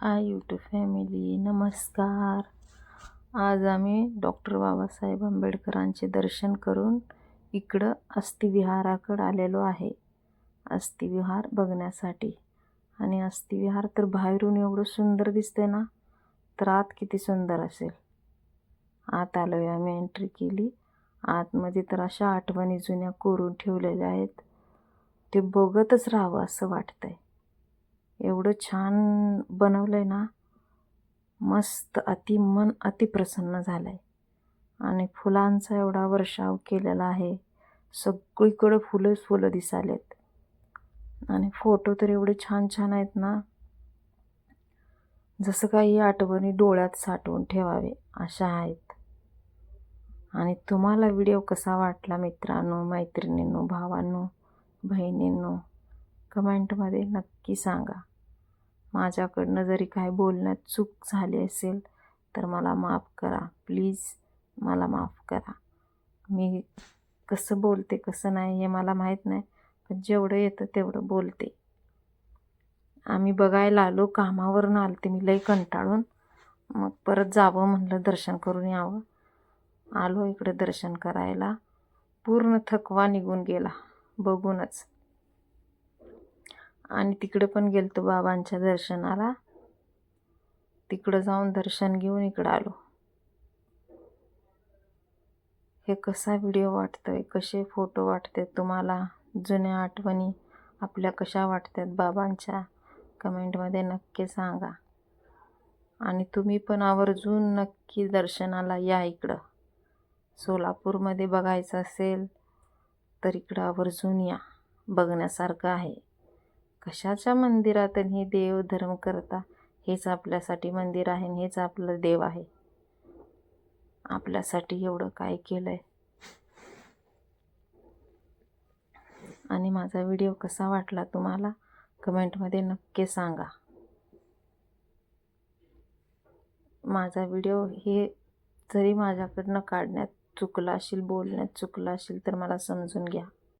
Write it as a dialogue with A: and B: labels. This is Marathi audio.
A: हाय यूट्यूब फॅमिली नमस्कार. आज आम्ही डॉक्टर बाबासाहेब आंबेडकरांचे दर्शन करून इकडं अस्थिविहाराकडं आलेलो आहे. अस्थिविहार बघण्यासाठी. आणि अस्थिविहार तर बाहेरून एवढं सुंदर दिसते ना तर आत किती सुंदर असेल. आत आलो आहे आम्ही एंट्री केली. आतमध्ये तर अशा आठवणी जुन्या कोरून ठेवलेल्या आहेत. ते बघतच राहावं असं वाटतंय. एवढं छान बनवलं आहे ना. मस्त अति मन अति प्रसन्न झालं आहे आणि फुलांचा एवढा वर्षाव केलेला आहे. सगळीकडं फुलंच फुलं दिसालेत. आणि फोटो तर एवढे छान छान आहेत ना. जसं काही आठवणी डोळ्यात साठवून ठेवावे अशा आहेत. आणि तुम्हाला व्हिडिओ कसा वाटला मित्रांनो मैत्रिणींनो भावांनो बहिणींनो कमेंटमध्ये नक्की सांगा. माझ्याकडनं जरी काय बोलण्यात चूक झाली असेल तर मला माफ करा. प्लीज मला माफ करा. मी कसं बोलते कसं नाही हे मला माहीत नाही पण जेवढं येतं तेवढं बोलते. आम्ही बघायला आलो कामावरून आलते मी लई कंटाळून. मग परत जावं म्हणलं दर्शन करून यावं. आलो इकडे दर्शन करायला. पूर्ण थकवा निघून गेला. बघूनच. आणि तिकडे पण गेलतो बाबांच्या दर्शनाला. तिकडं जाऊन दर्शन घेऊन इकडं आलो. हे कसा व्हिडिओ वाटतोय? कसे फोटो वाटतात तुम्हाला? जुन्या आठवणी आपल्या कशा वाटतात बाबांच्या? कमेंटमध्ये नक्की सांगा. आणि तुम्ही पण आवर्जून नक्की दर्शनाला या इकडं. सोलापूरमध्ये बघायचं असेल तर इकडं आवर्जून या. बघण्यासारखं आहे. कशाच्या मंदिरात हे देव धर्म करता? हेच आपल्यासाठी मंदिर आहे आणि हेच आपलं देव आहे. आपल्यासाठी एवढं काय केलं आहे आणि माझा व्हिडिओ कसा वाटला तुम्हाला? कमेंटमध्ये नक्की सांगा. माझा व्हिडिओ हे जरी माझ्याकडनं काढण्यात चुकला असेल बोलण्यात चुकला असेल तर मला समजून घ्या.